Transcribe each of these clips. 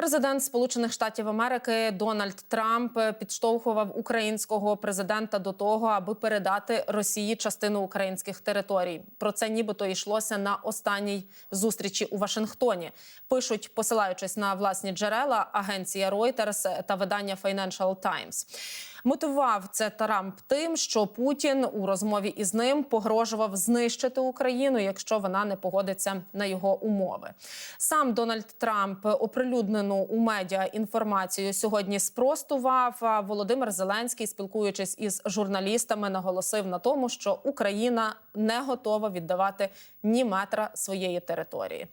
Президент Сполучених Штатів Америки Дональд Трамп підштовхував українського президента до того, аби передати Росії частину українських територій. Про це нібито йшлося на останній зустрічі у Вашингтоні. Пишуть, посилаючись на власні джерела, агенція Reuters та видання Financial Times. Мотивував це Трамп тим, що Путін у розмові із ним погрожував знищити Україну, якщо вона не погодиться на його умови. Сам Дональд Трамп оприлюднену у медіа інформацію сьогодні спростував. Володимир Зеленський, спілкуючись із журналістами, наголосив на тому, що Україна не готова віддавати ні метра своєї території.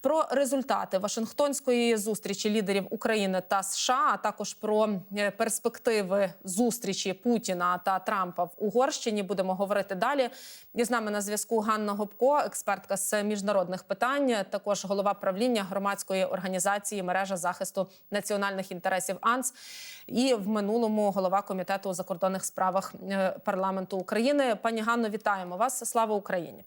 Про результати Вашингтонської зустрічі лідерів України та США, а також про е, перспективи зустрічі Путіна та Трампа в Угорщині будемо говорити далі. І з нами на зв'язку Ганна Гопко, експертка з міжнародних питань, також голова правління громадської організації мережа захисту національних інтересів АНС і в минулому голова комітету у закордонних справах е, парламенту України. Пані Ганно, вітаємо вас. Слава Україні!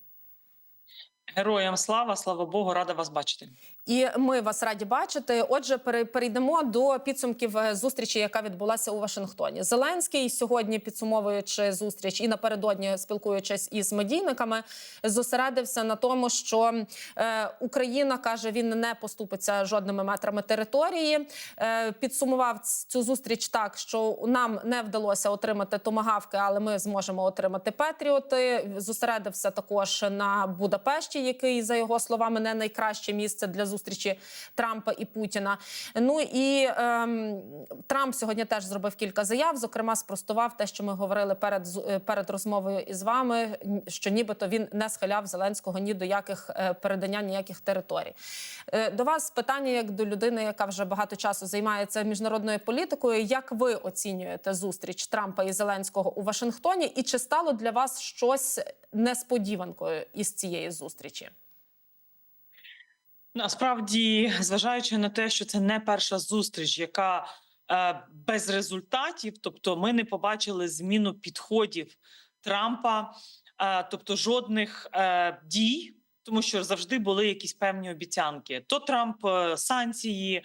Героям слава, слава Богу, рада вас бачити. І ми вас раді бачити. Отже, пере- перейдемо до підсумків е, зустрічі, яка відбулася у Вашингтоні. Зеленський сьогодні, підсумовуючи зустріч і напередодні спілкуючись із медійниками, зосередився на тому, що е, Україна каже, він не поступиться жодними метрами території. Е, підсумував цю зустріч так, що нам не вдалося отримати томагавки, але ми зможемо отримати Петріоти. Зосередився також на Будапешті, який за його словами не найкраще місце для зустрічі Трампа і Путіна. Ну і ем, Трамп сьогодні теж зробив кілька заяв. Зокрема, спростував те, що ми говорили перед е, перед розмовою із вами, що нібито він не схиляв Зеленського ні до яких е, передання ніяких територій. Е, До вас питання як до людини, яка вже багато часу займається міжнародною політикою. Як ви оцінюєте зустріч Трампа і Зеленського у Вашингтоні? І чи стало для вас щось несподіванкою із цієї зустрічі? Насправді, зважаючи на те, що це не перша зустріч, яка е, без результатів, тобто ми не побачили зміну підходів Трампа, е, тобто жодних е, дій. Тому що завжди були якісь певні обіцянки. То Трамп е, санкції е,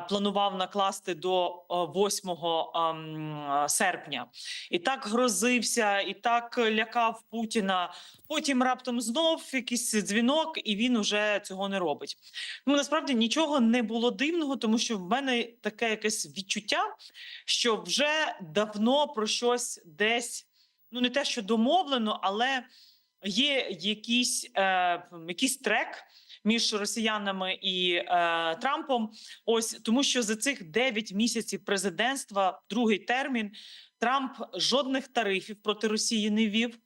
планував накласти до е, 8 ем, серпня, і так грозився, і так лякав Путіна. Потім раптом знов якийсь дзвінок, і він уже цього не робить. Ну насправді нічого не було дивного, тому що в мене таке якесь відчуття, що вже давно про щось десь ну не те, що домовлено, але є якийсь, е, якийсь трек. Між росіянами і е, Трампом, ось тому, що за цих 9 місяців президентства, другий термін, Трамп жодних тарифів проти Росії не вів,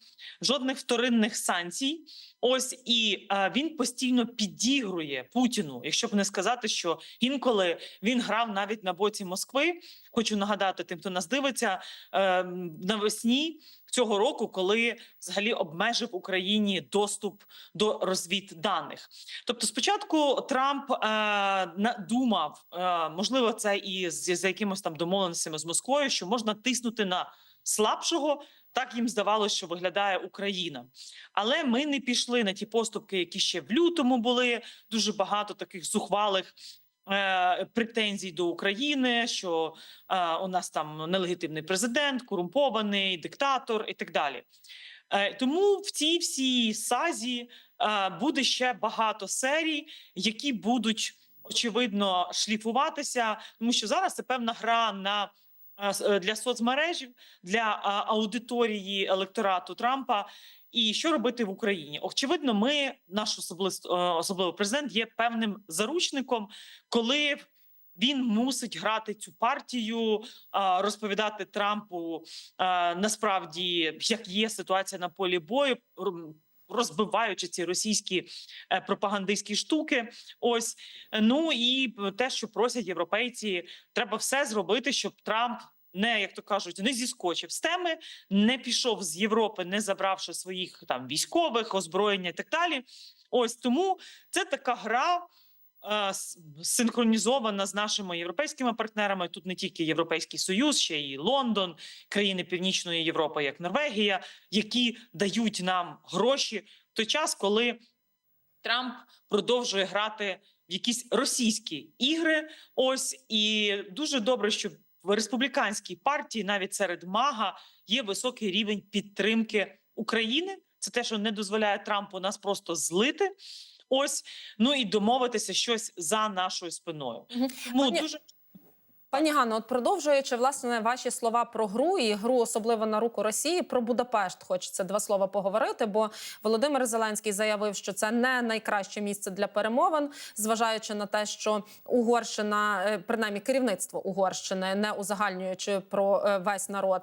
жодних вторинних санкцій. Ось і е, він постійно підігрує Путіну, якщо б не сказати, що інколи він грав навіть на боці Москви. Хочу нагадати тим, хто нас дивиться е, навесні цього року, коли взагалі обмежив Україні доступ до розвідданих. Тобто, спочатку Трамп е, думав, е, можливо, це і з, за якимось там домовленостями з Москвою, що можна тиснути на слабшого. Так їм здавалося, що виглядає Україна, але ми не пішли на ті поступки, які ще в лютому були. Дуже багато таких зухвалих е, претензій до України, що е, у нас там нелегітимний президент, корумпований диктатор і так далі. Е, тому в цій всій сазі е, буде ще багато серій, які будуть очевидно шліфуватися, тому що зараз це певна гра на для соцмережів, для аудиторії електорату Трампа. І що робити в Україні? Очевидно, ми, наш особливо, особливо президент, є певним заручником, коли він мусить грати цю партію, розповідати Трампу насправді, як є ситуація на полі бою. Розбиваючи ці російські е, пропагандистські штуки, ось ну і те, що просять європейці, треба все зробити, щоб Трамп не як то кажуть, не зіскочив з теми, не пішов з Європи, не забравши своїх там військових озброєння і так далі. Ось тому це така гра. Синхронізована з нашими європейськими партнерами. Тут не тільки Європейський Союз, ще й Лондон, країни Північної Європи, як Норвегія, які дають нам гроші в той час, коли Трамп продовжує грати в якісь російські ігри. Ось і дуже добре, що в республіканській партії, навіть серед МАГА, є високий рівень підтримки України. Це те, що не дозволяє Трампу нас просто злити. Ось ну і домовитися щось за нашою спиною. Тому Пані- дуже Пані Ганно, от продовжуючи власне ваші слова про гру і гру, особливо на руку Росії, про Будапешт хочеться два слова поговорити. Бо Володимир Зеленський заявив, що це не найкраще місце для перемовин, зважаючи на те, що Угорщина, е, принаймні керівництво Угорщини, не узагальнюючи про е, весь народ.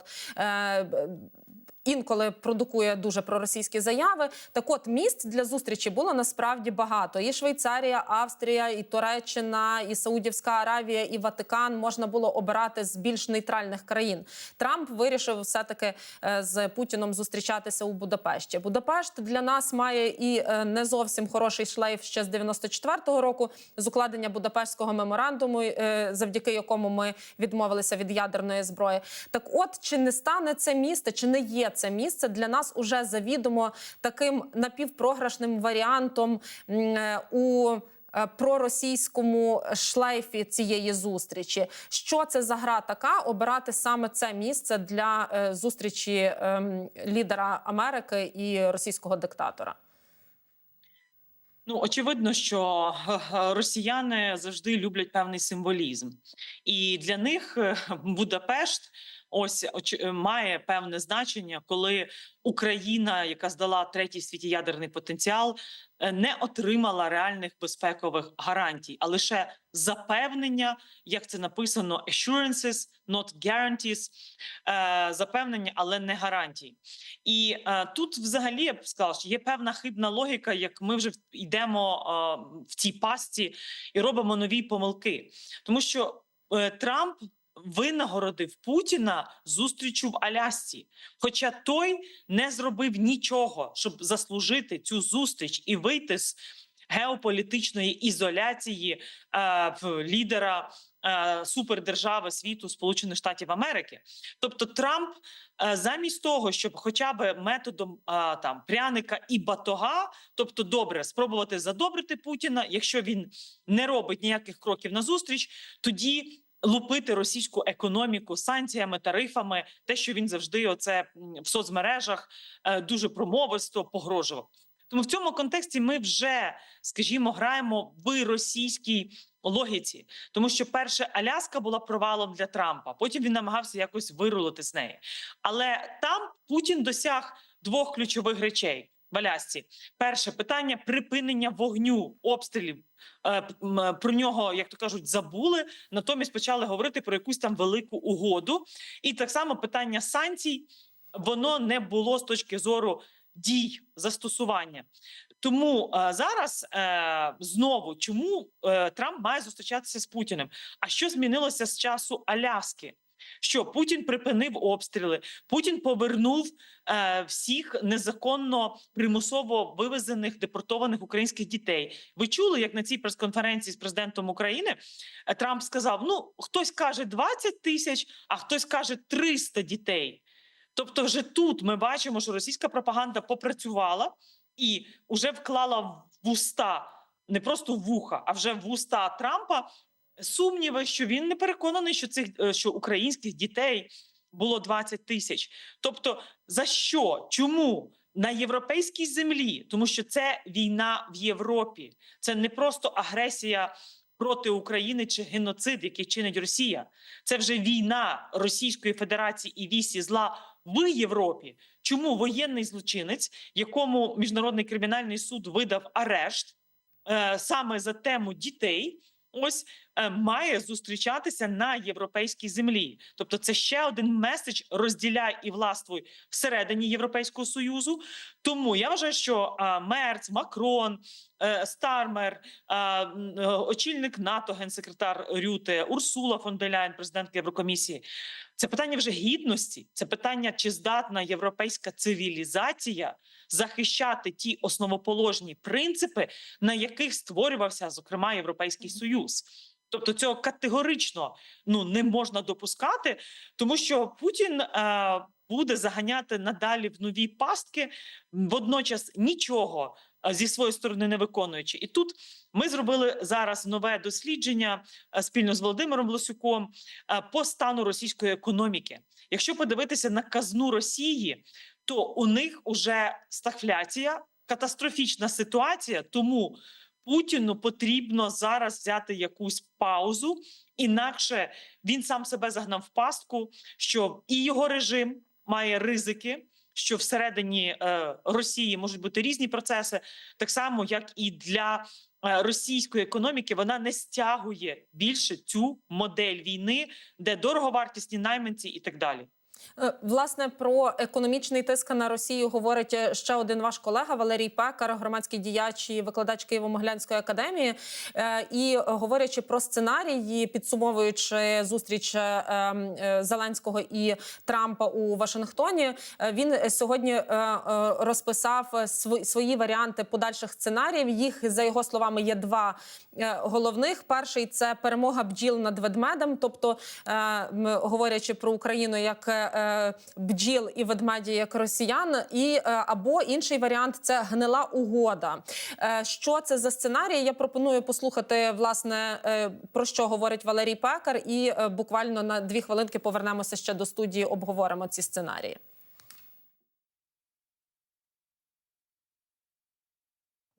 Е, Інколи продукує дуже проросійські заяви. Так, от місць для зустрічі було насправді багато. І Швейцарія, Австрія, і Туреччина, і Саудівська Аравія, і Ватикан можна було обирати з більш нейтральних країн. Трамп вирішив все таки з Путіном зустрічатися у Будапешті. Будапешт для нас має і е, не зовсім хороший шлейф ще з 94-го року з укладення Будапештського меморандуму, е, завдяки якому ми відмовилися від ядерної зброї. Так, от чи не стане це місце, чи не є це місце для нас уже завідомо таким напівпрограшним варіантом е, у е, проросійському шлейфі цієї зустрічі? Що це за гра така? Обирати саме це місце для е, зустрічі ем, лідера Америки і російського диктатора? Ну, очевидно, що росіяни завжди люблять певний символізм, і для них Будапешт ось е, має певне значення, коли Україна, яка здала третій в світі ядерний потенціал, е, не отримала реальних безпекових гарантій, а лише запевнення, як це написано, assurances, not guarantees, е, запевнення, але не гарантії. І тут, взагалі, я б сказала, що є певна хибна логіка, як ми вже йдемо в цій пасті і робимо нові помилки, тому що Трамп. Винагородив Путіна зустрічю в Алясці, хоча той не зробив нічого, щоб заслужити цю зустріч і вийти з геополітичної ізоляції е, лідера е, супердержави світу Сполучених Штатів Америки. Тобто Трамп е, замість того, щоб хоча б методом е, там пряника і батога, тобто добре спробувати задобрити Путіна, якщо він не робить ніяких кроків назустріч, тоді. Лупити російську економіку санкціями, тарифами, те, що він завжди оце в соцмережах е, дуже промовисто погрожував. Тому в цьому контексті ми вже, скажімо, граємо в російській логіці, тому що перше Аляска була провалом для Трампа. Потім він намагався якось вирулити з неї. Але там Путін досяг двох ключових речей в Алясці. Перше питання припинення вогню обстрілів. Е, м, Про нього, як то кажуть, забули. Натомість почали говорити про якусь там велику угоду. І так само питання санкцій воно не було з точки зору дій застосування. Тому е, зараз е, знову чому е, Трамп має зустрічатися з Путіним? А що змінилося з часу Аляски? Що Путін припинив обстріли, Путін повернув е, всіх незаконно примусово вивезених депортованих українських дітей. Ви чули, як на цій прес-конференції з президентом України е, Трамп сказав: ну хтось каже 20 тисяч, а хтось каже 300 дітей. Тобто, вже тут ми бачимо, що російська пропаганда попрацювала і вже вклала в уста не просто вуха, а вже в уста Трампа сумніви, що він не переконаний, що цих е, що українських дітей було 20 тисяч. Тобто, за що? Чому? На європейській землі, тому що це війна в Європі, це не просто агресія проти України чи геноцид, який чинить Росія. Це вже війна Російської Федерації і вісі зла в Європі. Чому воєнний злочинець, якому міжнародний кримінальний суд видав арешт е, саме за тему дітей, ось має зустрічатися на європейській землі? Тобто, це ще один меседж розділяй і властвуй всередині Європейського союзу. Тому я вважаю, що е, Мерц, Макрон, е, Стармер, е, е, очільник НАТО, генсекретар Рюте, Урсула фон де Ляйн, президентка Єврокомісії. Це питання вже гідності, це питання, чи здатна європейська цивілізація захищати ті основоположні принципи, на яких створювався, зокрема, Європейський Союз. Тобто цього категорично ну не можна допускати, тому що Путін е, буде заганяти надалі в нові пастки. Водночас нічого зі своєї сторони не виконуючи. І тут ми зробили зараз нове дослідження спільно з Володимиром Лосюком а, по стану російської економіки. Якщо подивитися на казну Росії, то у них уже стагфляція, катастрофічна ситуація. Тому Путіну потрібно зараз взяти якусь паузу, інакше він сам себе загнав в пастку, що і його режим має ризики. Що всередині е, Росії можуть бути різні процеси, так само як і для е, російської економіки, вона не стягує більше цю модель війни, де дороговартісні найманці і так далі. Е, Власне про економічний тиск на Росію говорить е, ще один ваш колега Валерій Пекар, громадський діяч і викладач Києво-Могилянської академії. Е, І говорячи про сценарії, підсумовуючи зустріч е, е, Зеленського і Трампа у Вашингтоні, він сьогодні розписав св- свої варіанти подальших сценаріїв. Їх за його словами є два головних. Перший це перемога бджіл над ведмедем, тобто говорячи про Україну як бджіл і ведмеді як росіян, і е, або інший варіант це гнила угода. Е, Що це за сценарій? Я пропоную послухати власне е, про що говорить Валерій Пекар, і е, буквально на дві хвилинки повернемося ще до студії. Обговоримо ці сценарії.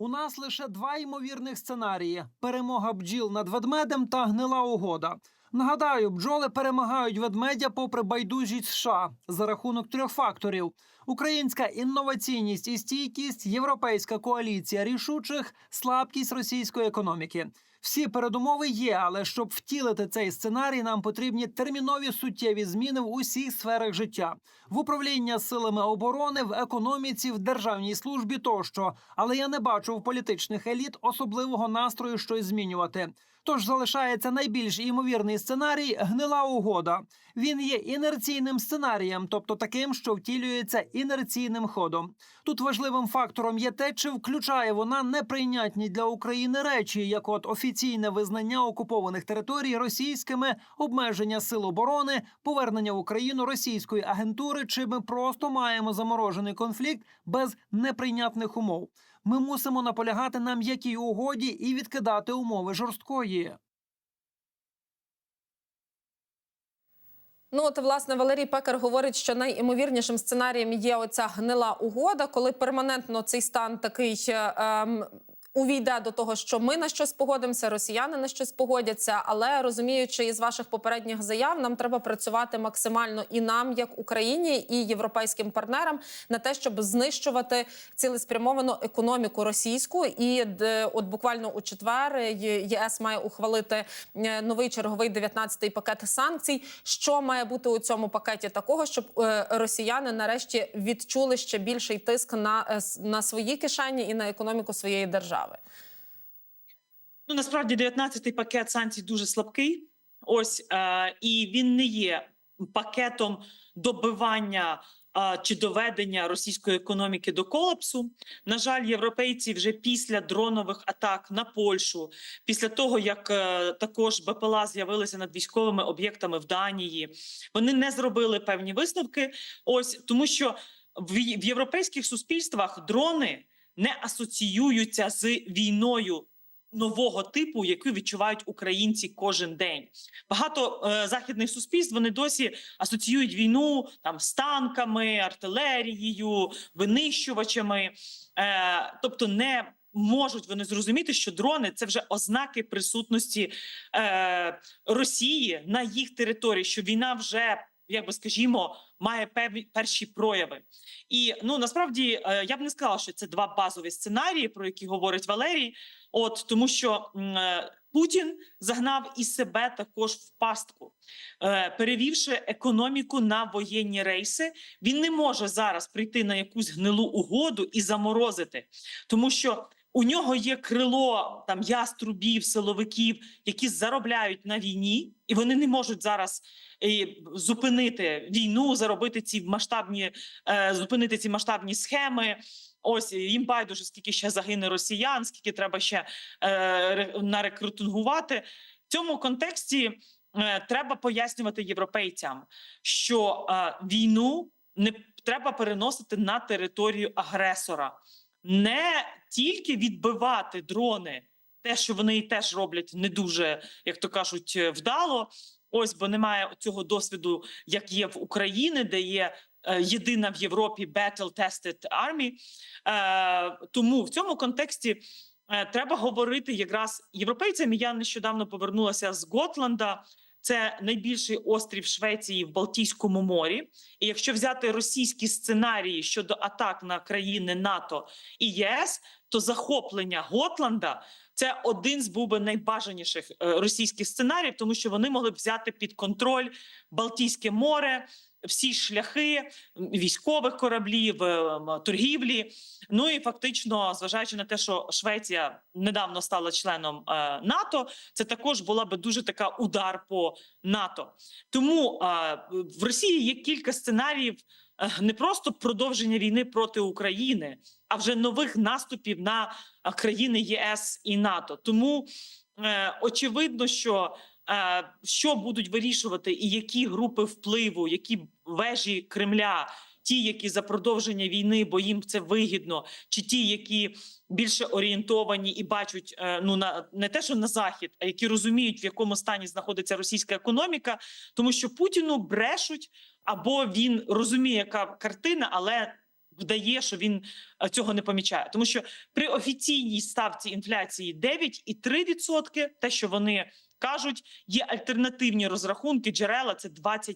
У нас лише два ймовірних сценарії: перемога бджіл над ведмедем та гнила угода. Нагадаю, бджоли перемагають ведмедя попри байдужість США за рахунок трьох факторів: українська інноваційність і стійкість, європейська коаліція рішучих, слабкість російської економіки. Всі передумови є, але щоб втілити цей сценарій, нам потрібні термінові суттєві зміни в усіх сферах життя в управління силами оборони, в економіці, в державній службі тощо. Але я не бачу в політичних еліт особливого настрою щось змінювати. Тож залишається найбільш імовірний сценарій гнила угода. Він є інерційним сценарієм, тобто таким, що втілюється інерційним ходом. Тут важливим фактором є те, чи включає вона неприйнятні для України речі, як от офіційне визнання окупованих територій російськими, обмеження сил оборони, повернення в Україну російської агентури, чи ми просто маємо заморожений конфлікт без неприйнятних умов. Ми мусимо наполягати на м'якій угоді і відкидати умови жорсткої. Ну, от, власне, Валерій Пекар говорить, що найімовірнішим сценарієм є оця гнила угода, коли перманентно цей стан такий. е, ем, Увійде до того, що ми на щось погодимося, росіяни на щось погодяться. Але розуміючи із ваших попередніх заяв, нам треба працювати максимально і нам, як Україні, і європейським партнерам на те, щоб знищувати цілеспрямовану економіку російську. І от буквально у четвер ЄС має ухвалити е, новий черговий 19-й пакет санкцій. Що має бути у цьому пакеті такого, щоб е, росіяни нарешті відчули ще більший тиск на, е, на свої кишені і на економіку своєї держави? Ну насправді 19-й пакет санкцій дуже слабкий. Ось е, і він не є пакетом добивання е, чи доведення російської економіки до колапсу. На жаль, європейці вже після дронових атак на Польщу, після того як е, також БПЛА з'явилися над військовими об'єктами в Данії, вони не зробили певні висновки. Ось тому, що в європейських суспільствах дрони не асоціюються з війною нового типу, яку відчувають українці кожен день. Багато е, західних суспільств вони досі асоціюють війну там з танками, артилерією, винищувачами, е, тобто не можуть вони зрозуміти, що дрони це вже ознаки присутності е, Росії на їх території, що війна вже. Як би скажімо, має певні перші прояви, і ну насправді е, я б не сказала, що це два базові сценарії, про які говорить Валерій. От тому, що е, Путін загнав і себе також в пастку, е, перевівши економіку на воєнні рейси. Він не може зараз прийти на якусь гнилу угоду і заморозити, тому що. У нього є крило там яструбів, силовиків, які заробляють на війні, і вони не можуть зараз е, зупинити війну, заробити ці масштабні, е, зупинити ці масштабні схеми. Ось їм байдуже, скільки ще загине росіян, скільки треба ще е, нарекрутингувати. В цьому контексті е, треба пояснювати європейцям, що е, війну не треба переносити на територію агресора. Не тільки відбивати дрони, те, що вони і теж роблять не дуже, як то кажуть, е, вдало. Ось бо немає цього досвіду, як є в Україні, де є е, єдина в Європі battle-tested army. Е, тому в цьому контексті е, треба говорити якраз європейцям. Я нещодавно повернулася з Готланда. Це найбільший острів Швеції в Балтійському морі. І якщо взяти російські сценарії щодо атак на країни НАТО і ЄС, то захоплення Готланда це один з був би найбажаніших е, російських сценаріїв, тому що вони могли б взяти під контроль Балтійське море, всі шляхи військових кораблів, е, торгівлі. Ну і фактично, зважаючи на те, що Швеція недавно стала членом е, НАТО, це також була би дуже така удар по НАТО. Тому е, в Росії є кілька сценаріїв не просто продовження війни проти України, а вже нових наступів на країни ЄС і НАТО. Тому очевидно, що що будуть вирішувати, і які групи впливу, які вежі Кремля, ті, які за продовження війни, бо їм це вигідно, чи ті, які більше орієнтовані і бачать е, ну на не те, що на захід, а які розуміють, в якому стані знаходиться російська економіка, тому що Путіну брешуть, або він розуміє, яка картина, але вдає, що він е, цього не помічає. Тому що при офіційній ставці інфляції 9,3%, те, що вони кажуть, є альтернативні розрахунки, джерела це 25%.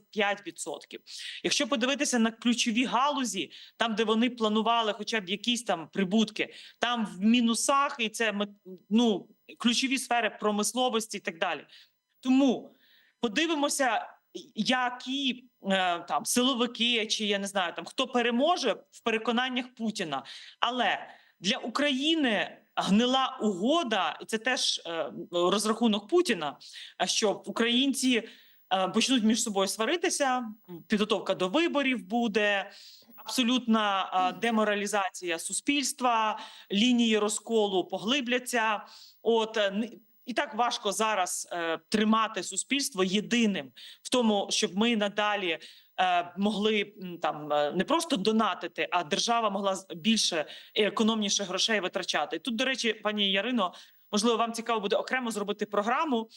Якщо подивитися на ключові галузі, там де вони планували хоча б якісь там прибутки, там в мінусах, і це ну, ключові сфери промисловості і так далі. Тому подивимося, які е, там силовики, чи я не знаю, там хто переможе в переконаннях Путіна. Але для України гнила угода, і це теж е, розрахунок Путіна. а що українці е, почнуть між собою сваритися, підготовка до виборів буде. Абсолютна е, деморалізація суспільства, лінії розколу поглибляться. От е, і так важко зараз е, тримати суспільство єдиним в тому, щоб ми надалі е, могли там е, не просто донатити, а держава могла більше і економніше грошей витрачати. Тут, до речі, пані Ярино. Можливо, вам цікаво буде окремо зробити програму.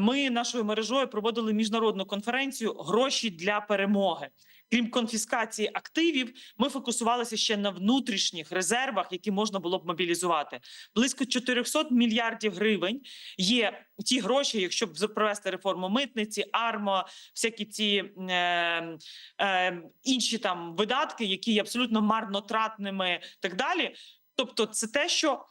Ми нашою мережою проводили міжнародну конференцію Гроші для перемоги. Крім конфіскації активів, ми фокусувалися ще на внутрішніх резервах, які можна було б мобілізувати. Близько 400 мільярдів гривень є ті гроші, якщо б провести реформу митниці, армо, всякі ці е, е, інші там видатки, які є абсолютно марнотратними, так далі. Тобто, це те, що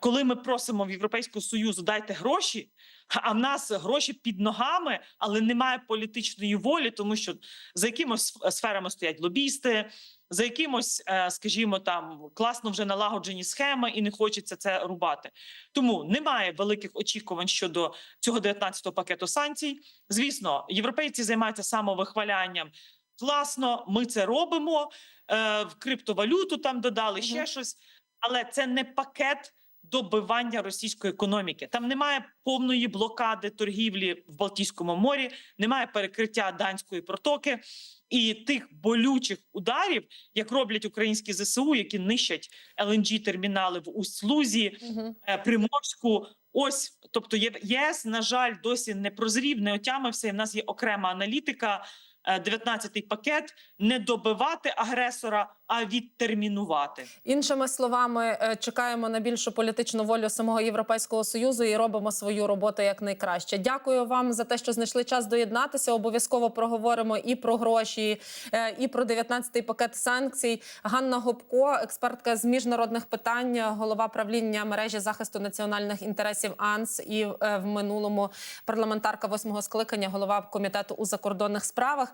коли ми просимо в Європейського союзу дайте гроші, а в нас гроші під ногами, але немає політичної волі, тому що за якимось сферами стоять лобісти, за якимось, е, скажімо, там класно вже налагоджені схеми, і не хочеться це рубати. Тому немає великих очікувань щодо цього 19-го пакету санкцій. Звісно, європейці займаються самовихвалянням. Класно, ми це робимо. Е, в криптовалюту там додали ще щось, але це не пакет добивання російської економіки. Там немає повної блокади торгівлі в Балтійському морі, немає перекриття данської протоки і тих болючих ударів, як роблять українські ЗСУ, які нищать lng термінали в Усть-Лузі, Мгм. е, Приморську. Ось, тобто ЄС, на жаль, досі не прозрів, не отямився. І в нас є окрема аналітика. е, 19-й пакет не добивати агресора, а відтермінувати. Іншими словами, е, чекаємо на більшу політичну волю самого європейського союзу і робимо свою роботу як найкраще. Дякую вам за те, що знайшли час доєднатися. Обов'язково проговоримо і про гроші, е, і про 19-й пакет санкцій. Ганна Гопко, експертка з міжнародних питань, голова правління мережі захисту національних інтересів АНС і е, в минулому парламентарка восьмого скликання, голова комітету у закордонних справах.